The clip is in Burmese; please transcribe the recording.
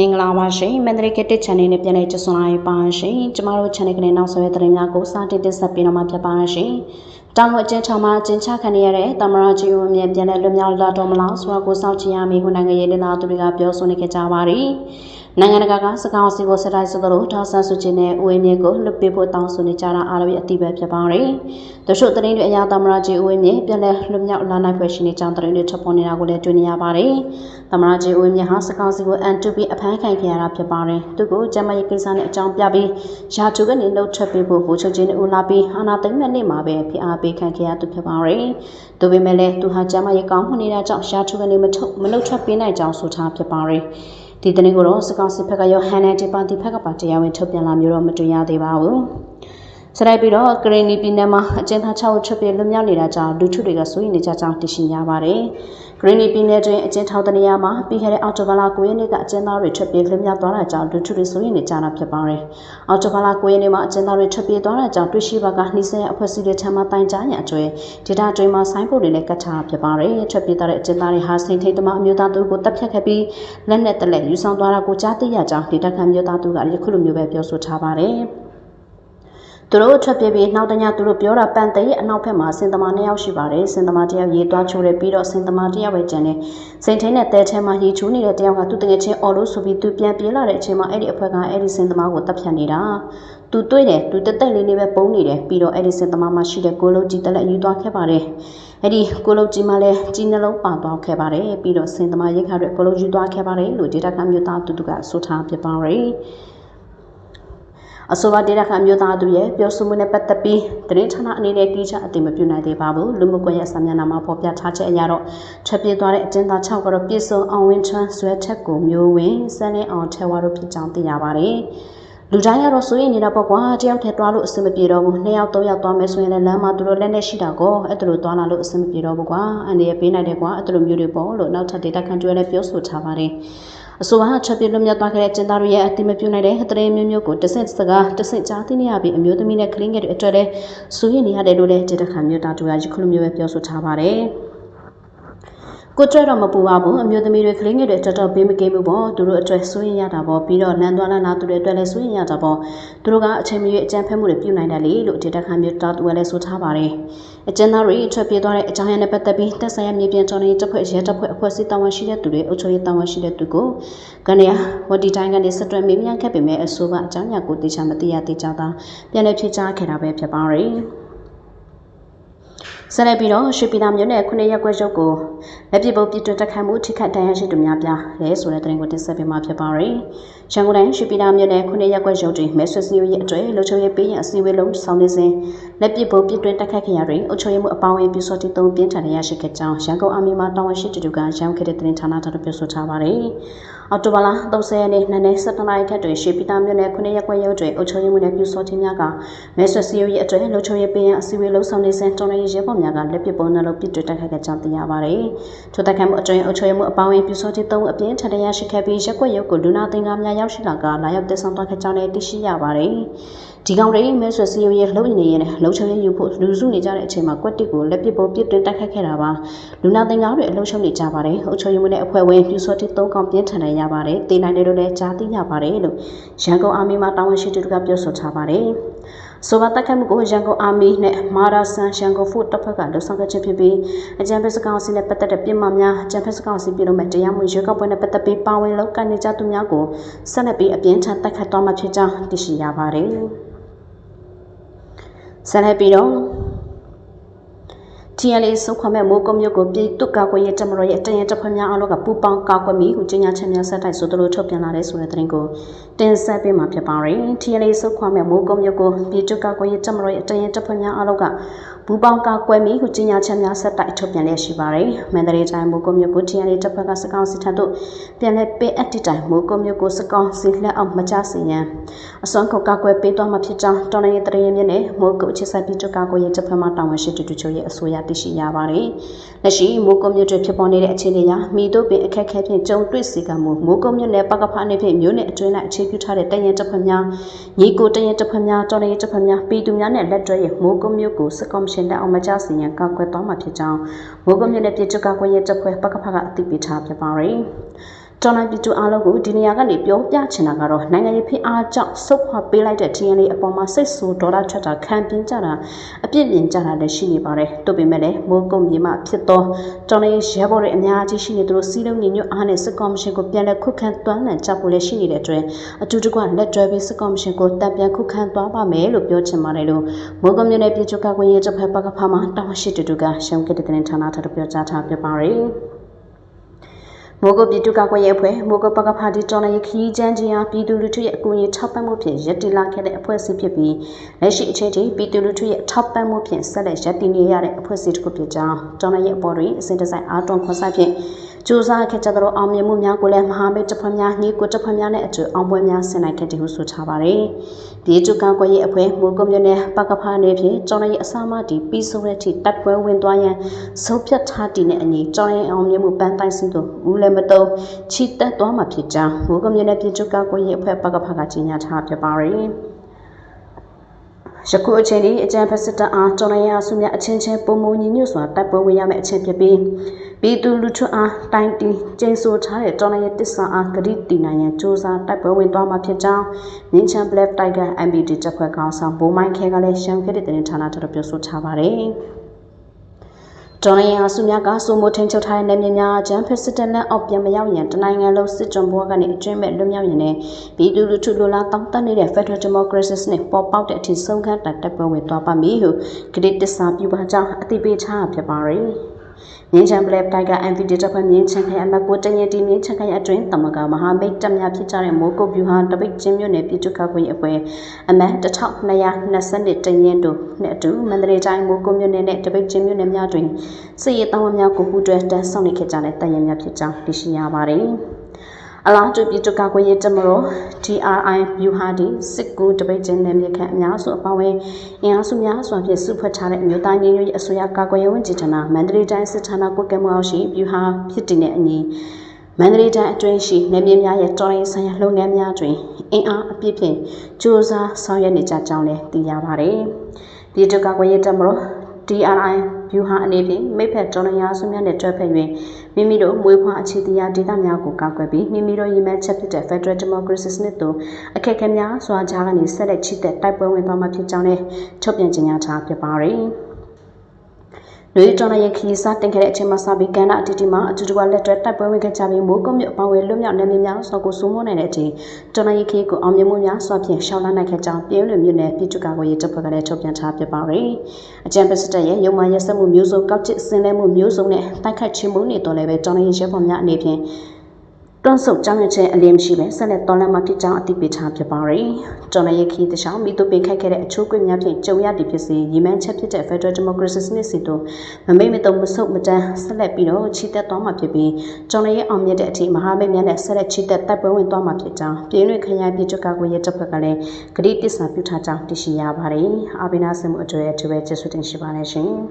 မင်္ဂလာပါရှင်မန္တလေးကတစ် channel နဲ့ပြန်လည်ကြိုဆိုလာပါရှင်ကျမတို့ channel ကနေနောက်ဆက်ရတဲ့သတင်းများကိုစတင်တင်ဆက်ပေးတော့မှာဖြစ်ပါရှင်တောင်ကိုအကျဉ်းထောင်မှာအကျဉ်းချခံနေရတဲ့တမရကြီးဦးမြပြန်လည်လွတ်မြောက်လာတော့မလားဆိုတာကိုစောင့်ကြည့်ရမည်ခုနိုင်ငံရေးလာသူတွေကပြောဆိုနေကြကြပါရီ နိုင်ငံတကာကစကောင်းစီကိုဆက်တိုင်းဆိုသလိုထောက်ဆန်းစုချင်းနဲ့ဦးဝင်းမြင့်ကိုလွတ်ပေးဖို့တောင်းဆိုနေကြတာအားလုံးအတိပဲဖြစ်ပါတယ်။တချို့သတင်းတွေအရာသမရကြီးဦးဝင်းမြင့်ပြန်လည်လွတ်မြောက်လာနိုင်ဖွယ်ရှိနေကြောင်းသတင်းတွေထပ်ပေါ်နေတာကိုလည်းတွေ့နေရပါတယ်။သမရကြီးဦးဝင်းမြင့်ဟာစကောင်းစီကိုအန်တူပီအဖမ်းခံခဲ့ရတာဖြစ်ပါတယ်။သူကိုကျမရေးကိစ္စနဲ့အကြောင်းပြပြီးရာထူကနေလှုပ်ထွက်ပေးဖို့ဗိုလ်ချုပ်ကြီးနဲ့ဦးလာပြီးအာနာသိမ့်မဲ့နေ့မှာပဲဖိအားပေးခံခဲ့ရသူဖြစ်ပါတယ်။ဒါပေမဲ့လည်းသူဟာကျမရေးကောင်းမှုနေတာကြောင့်ရာထူကနေမထုတ်မလှုပ်ထွက်ပေးနိုင်ကြောင်းဆိုထားဖြစ်ပါတယ်။ ဒီတနင်္ဂနွေတော့စကောက်စစ်ဖက်ကရောဟန်နယ်ဂျပန်တီဖက်ကပါတရားဝင်ထုတ်ပြန်လာမျိုးတော့မတွေ့ရသေးပါဘူး စရိုက်ပြီးတော့ကရင်နီပြည်နယ်မှာအကျဉ်းသား6ဦးချုပ်ပြလွတ်မြောက်နေတာကြောင့်လူထုတွေကစိုးရိမ်နေကြကြောင်းသိရှိရပါတယ်။ကရင်နီပြည်နယ်တွင်အကျဉ်းထောင်တနေရာမှာပြီးခဲ့တဲ့အောက်တိုဘာလ9ရက်နေ့ကအကျဉ်းသားတွေထွက်ပြေးလွတ်မြောက်သွားတာကြောင့်လူထုတွေစိုးရိမ်နေကြတာဖြစ်ပါတယ်။အောက်တိုဘာလ9ရက်နေ့မှာအကျဉ်းသားတွေထွက်ပြေးသွားတာကြောင့်တွေ့ရှိပါကနှိစက်အဖွဲ့အစည်းတွေထံမှတိုင်ကြားရန်အကျွဲဒေတာတွေမှာဆိုင်းဖို့တွေလည်းကတ်ထားဖြစ်ပါတယ်။ထွက်ပြေးသွားတဲ့အကျဉ်းသားတွေဟာစိန်ထိတ်တမအမျိုးသားတို့ကိုတပ်ဖြတ်ခဲ့ပြီးလက်နက်တလက်ယူဆောင်သွားတာကိုကြားသိရကြောင်းဒေတာခံမျိုးသားတို့ကယခုလိုမျိုးပဲပြောဆိုထားပါတယ်။ သူတို့ထွက်ပြေးပြီးနောက်တညသူတို့ပြောတာပန်တဲ့ရဲ့အနောက်ဘက်မှာစင်သမားနှစ်ယောက်ရှိပါတယ်စင်သမားတယောက်ရေသွားချိုးတယ်ပြီးတော့စင်သမားတယောက်ပဲကျန်တယ်စိန်ထင်းနဲ့တဲထဲမှာရေချိုးနေတဲ့တယောက်ကသူ့တငယ်ချင်းအော်လို့ဆိုပြီးသူပြန်ပြေးလာတဲ့အချိန်မှာအဲ့ဒီအဖွဲကအဲ့ဒီစင်သမားကိုတပ်ဖြတ်နေတာသူတွေ့တယ်သူတက်တက်လေးလေးပဲပုံနေတယ်ပြီးတော့အဲ့ဒီစင်သမားမှာရှိတဲ့ကိုလုံးကြီးတက်လက်ယူသွားခဲ့ပါတယ်အဲ့ဒီကိုလုံးကြီးမှလည်းကြီးနှလုံးပါသွားခဲ့ပါတယ်ပြီးတော့စင်သမားရိတ်ခါတွေကိုလုံးယူသွားခဲ့ပါတယ်လို့ဒေတာကမျိုးသားတူတူကဆိုထားပြပါတယ် အဆိုပါဒေတာခအမျိုးသားသူရဲ့ပြောဆိုမှုနဲ့ပတ်သက်ပြီးသတင်းဌာနအနေနဲ့တိကျအသိမပြုနိုင်သေးပါဘူးလူမှုကွန်ရက်စာမျက်နှာမှာဖော်ပြထားချက်အရတော့ထွက်ပြေးသွားတဲ့အကျဉ်းသား6ကတော့ပြည်စုံအောင်ဝင်းချမ်းဇွဲချက်ကိုမျိုးဝင်စန်းလင်းအောင်ထဲဝါတို့ဖြစ်ကြောင်းသိရပါတယ်လူတိုင်းကတော့စိုးရိမ်နေတာပေါ့ကွာတယောက်တည်းတွားလို့အဆင်မပြေတော့ဘူးနှစ်ယောက်သုံးယောက်တွားမယ်ဆိုရင်လည်းလမ်းမှာသူတို့လက်နဲ့ရှိတာကောအဲ့ဒါလိုတွားလာလို့အဆင်မပြေတော့ဘူးကွာအနေရပေးနိုင်တယ်ကွာအဲ့ဒါလိုမျိုးတွေပေါ့လို့နောက်ထပ်ဒေတာခန့်ကျွဲလည်းပြောဆိုထားပါတယ် အဆိုပါချက်ပြလွတ်မြောက်သွားခဲ့တဲ့ကျင်းသားတို့ရဲ့အတိမပြုနိုင်တဲ့သတရင်မျိုးမျိုးကိုတဆင့်စကားတဆင့်ကြားသိနေရပြီးအမျိုးသမီးနဲ့ကလေးငယ်တွေအတွက်လည်းစိုးရိမ်နေရတယ်လို့လည်းဒေတာခန့်မျိုးသားတို့ကယခုလိုမျိုးပဲပြောဆိုထားပါတယ်။ ကိုကြွတော့မပူပါဘူးအမျိုးသမီးတွေကလေးငယ်တွေတော်တော်ဘေးမကင်းဘူးပေါ့သူတို့အတွက်စိုးရင်ရတာပေါ့ပြီးတော့လမ်းသွားလမ်းလာသူတွေအတွက်လည်းစိုးရင်ရတာပေါ့သူတို့ကအချိန်မရွေးအကြံဖက်မှုတွေပြုနိုင်တယ်လေလို့ဒေတာခန်မျိုးတာသူကလည်းဆိုထားပါတယ်အကျဉ်းသားတွေထွက်ပြေးသွားတဲ့အကြောင်းရင်းနဲ့ပတ်သက်ပြီးတက်ဆိုင်ရမြေပြင်တော်နေတပ်ဖွဲ့ရဲတပ်ဖွဲ့အဖွဲ့အစည်းတာဝန်ရှိတဲ့သူတွေအုပ်ချုပ်ရေးတာဝန်ရှိတဲ့သူကိုကနေဝတီတိုင်းကနေစက်တွဲမေးမြန်းခဲ့ပေမဲ့အဆိုပါအကြောင်းအရာကိုသိချာမသိရသေးကြောင်းသာပြန်လည်ဖြေကြားခဲ့တာပဲဖြစ်ပါတယ် ဆက်လက်ပြီးတော့ရွှေပြည်သာမြို့နယ်ခုနှစ်ရက်ကွက်ရုပ်ကိုလက်ပစ်ပုတ်ပြစ်တွတက်ခတ်မှုထိခိုက်ဒဏ်ရာရှိသူများပြားလဲဆိုတဲ့သတင်းကိုတင်ဆက်ပေးမှာဖြစ်ပါတယ်။ ရန်ကုန်တိုင်းရွှေပြည်သာမြို့နယ်ခုနှစ်ရက်ကွက်ရုပ်တွင်မဲဆွေစီယိုရဲ့အတွေ့လှုပ်ချုံရေးပေးရန်အစည်းအဝေးလုံးဆောင်နေစဉ်လက်ပစ်ပုတ်ပြစ်တွတက်ခတ်ခရာတွင်အုပ်ချုပ်ရေးမှုအပေါင်းအပြူစောတိသုံးပြင်းထန်ရရှိခဲ့ကြောင်းရန်ကုန်အမီမာတာဝန်ရှိသူကရန်ခဲ့တဲ့သတင်းဌာနတော်ပြောဆိုထားပါတယ်။အော်တိုဘလာ30ရက်နေ့နနက်7:00နာရီခန့်တွင်ရွှေပြည်သာမြို့နယ်ခုနှစ်ရက်ကွက်ရုပ်တွင်အုပ်ချုပ်ရေးမှုနှင့်ပြူစောချင်းများကမဲဆွစီယိုရဲ့အတွင်းလှုပ်ချုံရေးပေးရန်အစည်းအဝေးလှုပ်ဆောင်နေစဉ်တော်ရည်ရဲဘော်များကလက်ပစ်ပုံနှလုံးပစ်တွေ့တိုက်ခိုက်ခဲ့ကြောင်းသိရပါတယ်။ထိုတိုက်ခိုက်မှုအတွင်းအုပ်ချုပ်ရေးမှုအပေါင်းအပြူစောချင်း3အပြင်းထန်တရားရှိခဲ့ပြီးရက်ကွက်ရုပ်ကိုလူနာတင်ကားများရောက်ရှိလာကလာရောက်တည်ဆောင်သွားခဲ့ကြောင်းလည်းသိရှိရပါတယ်။ဒီကောင်တွေမဲဆွစီယိုရဲ့လှုပ်နေရင်လှုပ်ချုံရယူဖို့လူစုနေကြတဲ့အချိန်မှာကွက်တစ်ကိုလက်ပစ်ပုံပြစ်တွင်တိုက်ခတ်ခဲ့တာပါလူနာတင်ကားတွေအလှုပ်ရှုံနေကြပါတယ်အုပ်ချုပ်ရေးမှုနဲ့အဖွဲ့ဝင်ပြူစောတိ၃កောင်ပြင်းထန်နေရပါတယ်တေးနိုင်တယ်လို့လည်းကြားသိရပါတယ်လို့ရန်ကုန်အာမီမှာတာဝန်ရှိသူတွေကပြောဆိုထားပါတယ် ဆိုပါတက်ခတ်မှုကိုရန်ကုန်အာမီနဲ့မာရာဆန်ရန်ကုန်ဖို့တပ်ဖွဲ့ကလှုပ်ဆောင်ခဲ့ခြင်းဖြစ်ပြီးအကြံပေးစကောင်စီနဲ့ပတ်သက်တဲ့ပြည်မှများအကြံပေးစကောင်စီပြည်လို့မဲ့တရားမှုရွေးကောက်ပွဲနဲ့ပတ်သက်ပြီးပါဝင်လောက်ကနေကြသူများကိုဆက်လက်ပြီးအပြင်းထန်တက်ခတ်သွားမှာဖြစ်ကြောင်းသိရှိရပါတယ်ဆက်လက်ပြီးတော့ TNA စုခွန်မဲ့မိုးကုံမြို့ကိုပြည်သူ့ကာကွယ်ရေးတပ်မတော်ရဲ့တရင်တပ်ဖွဲ့များအားလုံးကပူးပေါင်းကာကွယ်မိဟုကြေညာချက်များဆက်တိုက်ဆိုသလိုထုတ်ပြန်လာတဲ့ဆိုတဲ့သတင်းကိုတင်ဆက်ပေးမှာဖြစ်ပါတယ်။ TNA စုခွန်မဲ့မိုးကုံမြို့ကိုပြည်သူ့ကာကွယ်ရေးတပ်မတော်ရဲ့တရင်တပ်ဖွဲ့များအားလုံးက ဘူပေါင်းကာကွယ်မိဟုကြေညာချက်များဆက်တိုက်ထုတ်ပြန်လျက်ရှိပါတယ်။မန္တလေးတိုင်းမိုးကုံမြို့ကို TNA တပ်ဖွဲ့ကစကောင်စစ်ထပ်တို့ပြန်လည်ပေးအပ်တဲ့တိုင်မိုးကုံမြို့ကိုစကောင်စစ်လက်အောက်မချစေရန်အစွမ်းကုန်ကာကွယ်ပေးသွားမှာဖြစ်ကြောင်းတော်လိုင်းတရေမြင့်နဲ့မိုးကုံချစ်ဆက်ပြည်သူ့ကာကွယ်ရေးတပ်ဖွဲ့မှတာဝန်ရှိသူတို့ရဲ့အဆိုအရသိရှိရပါတယ်။လက်ရှိမိုးကုံမြို့တွင်ဖြစ်ပေါ်နေတဲ့အခြေအနေအရမိတို့ပင်အခက်အခဲဖြင့်ကြုံတွေ့စေကမှုမိုးကုံမြို့နယ်ပကဖာနေဖြင့်မြို့နယ်အတွင်း၌အခြေပြုထားတဲ့တရင်တပ်ဖွဲ့များညီကိုတရင်တပ်ဖွဲ့များတော်လိုင်းတပ်ဖွဲ့များပြည်သူများနဲ့လက်တွဲရမိုးကုံမြို့ကိုစကောင်ရှင်လက်အောင်မချစေရန်ကာကွယ်သွားမှာဖြစ်ကြောင်းမိုးကုံမြို့နယ်ပြည်သူ့ကာကွယ်ရေးတပ်ဖွဲ့ပကဖာကအသိပေးထားဖြစ်ပါတယ်။ တော်လိုင်းပြည်သူအားလုံးကိုဒီနေရာကနေပြောပြချင်တာကတော့နိုင်ငံရေးဖိအားကြောင့်ဆုတ်ခွာပေးလိုက်တဲ့ TNA အပေါ်မှာစိတ်ဆိုးဒေါသထွက်တာခံပြင်းကြတာအပြစ်ပြင်ကြတာလည်းရှိနေပါတယ်။တို့ပေမဲ့လည်းမိုးကုံမြေမှဖြစ်သောတော်လိုင်းရဲဘော်တွေအများကြီးရှိနေသူတို့စီးလုံးညီညွတ်အားနဲ့စစ်ကော်မရှင်ကိုပြန်လည်ခုခံတွန်းလှန်ကြဖို့လည်းရှိနေတဲ့အတွက်အတူတကွလက်တွဲပြီးစစ်ကော်မရှင်ကိုတပ်ပြန်ခုခံသွားပါမယ်လို့ပြောချင်ပါတယ်လို့မိုးကုံမြို့နယ်ပြည်ချုပ်ကကွင်းရဲတပ်ဖွဲ့ပကဖမှာတောင်းရှိတူတူကရှုံးခဲ့တဲ့တင်ဌာနထပ်ပြောကြားထားပြပါတယ်။ မိုးကုတ်ပြည်သူ့ကာကွယ်ရေးအဖွဲ့မိုးကုတ်ပကဖာတီတော်လည်းခီးချမ်းချင်းအားပြည်သူလူထုရဲ့အကူအညီထောက်ပံ့မှုဖြင့်ရည်တည်လာခဲ့တဲ့အဖွဲ့အစည်းဖြစ်ပြီးလက်ရှိအချိန်ထိပြည်သူလူထုရဲ့ထောက်ပံ့မှုဖြင့်ဆက်လက်ရည်တည်နေရတဲ့အဖွဲ့အစည်းတစ်ခုဖြစ်ကြောင်းတော်လည်းရဲ့အပေါ်တွင်အစဉ်တစိုက်အားတွန်းခွန်ဆိုင်ဖြင့် စူးစမ်းခဲ့ကြသောအောင်မြင်မှုများကိုလည်းမဟာမိတ်တပ်ဖွဲ့များနှီးကိုတပ်ဖွဲ့များနဲ့အတူအောင်ပွဲများဆင်နိုင်ခဲ့တယ်ဟုဆိုထားပါတယ်။ဒီကျုကကွယ်ရဲ့အဖွဲ့မိုးကုတ်မြို့နယ်ပကဖာနေဖြင့်ကျောင်းရဲ့အစမတီပြီးဆုံးတဲ့အထိတပ်ပွဲဝင်သွားရန်ဆုံးဖြတ်ထားတည်တဲ့အညီကျောင်းရဲ့အောင်မြင်မှုပန်းတိုင်းစင်းတို့ဦးလည်းမတုံချီတက်သွားမှာဖြစ်ကြောင်းမိုးကုတ်မြို့နယ်ပြည်ကျုကကွယ်ရဲ့အဖွဲ့ပကဖာကကြေညာထားဖြစ်ပါတယ်။ယခုအချိန်ဒီအကြံဖက်စစ်တပ်အားတော်ရရအစုများအချင်းချင်းပုံမညီညွတ်စွာတပ်ပွဲဝင်ရမယ့်အချိန်ဖြစ်ပြီး ပြည်သူလူထုအားတိုင်းတီကျင်းဆိုထားတဲ့တော်ရရတစ္ဆာအားဂရိတီနိုင်ရန်စ조사တပ်ပွဲဝင်သွားမှာဖြစ်ကြောင်းမြင်းချန် Black Tiger MBD တပ်ဖွဲ့ကောင်ဆောင်ဘိုးမိုင်းခဲကလည်းရှမ်းခဲ့တဲ့တင်ဌာနတော်ပြောဆိုထားပါတယ်။ဒေါ်ရင်အားစုများကစုမိုထင်းချုပ်ထားတဲ့နယ်မြေများအကြမ်းဖက်စစ်တပ်လက်အောက်ပြန်မရောက်ရန်တနိုင်ငံလုံးစစ်ကြုံဘဝကနေအကျွင့်မဲ့လွတ်မြောက်ရန်နဲ့ပြည်သူလူထုလိုလားတောင်းတနေတဲ့ Federal Democracy နဲ့ပေါ်ပေါက်တဲ့အထိဆုံးခန်းတက်တပ်ပွဲဝင်သွားပါမည်ဟုဂရိတစ္ဆာပြုပါကြောင်းအသိပေးထားဖြစ်ပါရယ် မြင်းချံပလက်တိုက်က MPD တပ်ဖွဲ့မြင်းချံခိုင်အမတ်ကိုတငယ်တီမြင်းချံခိုင်အတွင်းတမကမဟာမိတ်တပ်များဖြစ်ကြတဲ့မိုးကုတ်ဗျူဟာတပိတ်ချင်းမြို့နယ်ပြည်သူ့ကာကွယ်ရေးအဖွဲ့အမတ်1220တရင်တို့နဲ့အတူမန္တလေးတိုင်းမိုးကုတ်မြို့နယ်နဲ့တပိတ်ချင်းမြို့နယ်များတွင်စစ်ရေးတောင်းဝများကိုပူးတွဲတန်းဆောင်နေခဲ့ကြတဲ့တပ်ရင်းများဖြစ်ကြောင်းသိရှိရပါတယ်။ အလားတူပြည်သူ့ကာကွယ်ရေးတပ်မတော် DRI ဗျူဟာဒီစစ်ကူတပိတ်ချင်းနယ်မြေခန့်အများစုအပောင်းဝင်အင်အားစုများစွာဖြင့်စုဖွဲ့ထားတဲ့အမျိုးသားညီညွတ်ရေးအစိုးရကာကွယ်ရေးဝန်ကြီးဌာနမန္တလေးတိုင်းစစ်ဌာနကွက်ကဲမှုအောက်ရှိဗျူဟာဖြစ်တည်တဲ့အညီမန္တလေးတိုင်းအတွင်းရှိနယ်မြေများရဲ့တော်ရင်ဆိုင်ရာလုပ်ငန်းများတွင်အင်အားအပြည့်ဖြင့်စ조사ဆောင်ရွက်နေကြကြောင်းလည်းသိရပါတယ်။ပြည်သူ့ကာကွယ်ရေးတပ်မတော် DRI ဗျူဟာအနေဖြင့်မိဖက်တော်လရာစုများနဲ့တွဲဖက်၍ မိမိတို့မွေးဖွားအခြေတရားဒေသများကိုကာကွယ်ပြီးမိမိတို့ရည်မှန်းချက်ဖြစ်တဲ့ Federal Democracy စနစ်သို့အခက်အခဲများစွာကြားကနေဆက်လက်ချီတက်တိုက်ပွဲဝင်သွားမှာဖြစ်ကြောင်းလည်းထုတ်ပြန်ကြေညာထားဖြစ်ပါတယ်။ လူရီတော်ရဲ့ခီးစားတင်ခဲ့တဲ့အချိန်မှာစပြီးကန္နာအတီတီမှာအတူတူကလက်တွဲတိုက်ပွဲဝင်ခဲ့ကြပြီးမိုးကုတ်မြို့အပေါင်းဝဲလွတ်မြောက်နေမြေများစွာကိုစိုးမိုးနိုင်တဲ့အချိန်တော်ရဲ့ခီးကိုအောင်မြင်မှုများစွာဖြင့်ရှောင်လာနိုင်ခဲ့ကြောင်းပြည်လွင်မြို့နယ်ပြည်သူ့ကာကွယ်ရေးတပ်ဖွဲ့ကလည်းထုတ်ပြန်ထားပြပါရယ်အကြံပေးစတဲ့ရဲ့ရုံမှရက်စက်မှုမျိုးစုံကောက်ချစ်ဆင်းလဲမှုမျိုးစုံနဲ့တိုက်ခိုက်ခြင်းမှုနေတော်လည်းပဲတော်ရဲ့ရဲဘော်များအနေဖြင့် တွန်းဆုပ်ကြောင်းရခြင်းအလင်းမရှိပဲဆက်လက်တော်လန်မှာဖြစ်ကြောင်းအသိပေးထားဖြစ်ပါရယ်။တော်လရဲ့ခီးတခြားမိတို့ပင်ခတ်ခဲ့တဲ့အချိုးကွေများဖြင့်ကြုံရသည်ဖြစ်စေရီမန်းချက်ဖြစ်တဲ့ Federal Democracy စနစ်စီတို့မမိတ်မတုံမဆုပ်မတန်းဆက်လက်ပြီးတော့ချီတက်သွားမှာဖြစ်ပြီးတော်လရဲ့အောင်မြင်တဲ့အထိမဟာမိတ်များနဲ့ဆက်လက်ချီတက်တိုက်ပွဲဝင်သွားမှာဖြစ်ကြောင်းပြည်တွင်းခရိုင်ပြည်ချုပ်ကာကွယ်ရေးတပ်ဖွဲ့ကလည်းဂရိတစ္ဆာပြုထားကြောင်းသိရှိရပါတယ်။အာဘိနာစမှုအတွေ့အကြုံပဲကျေးဇူးတင်ရှိပါတယ်ရှင်။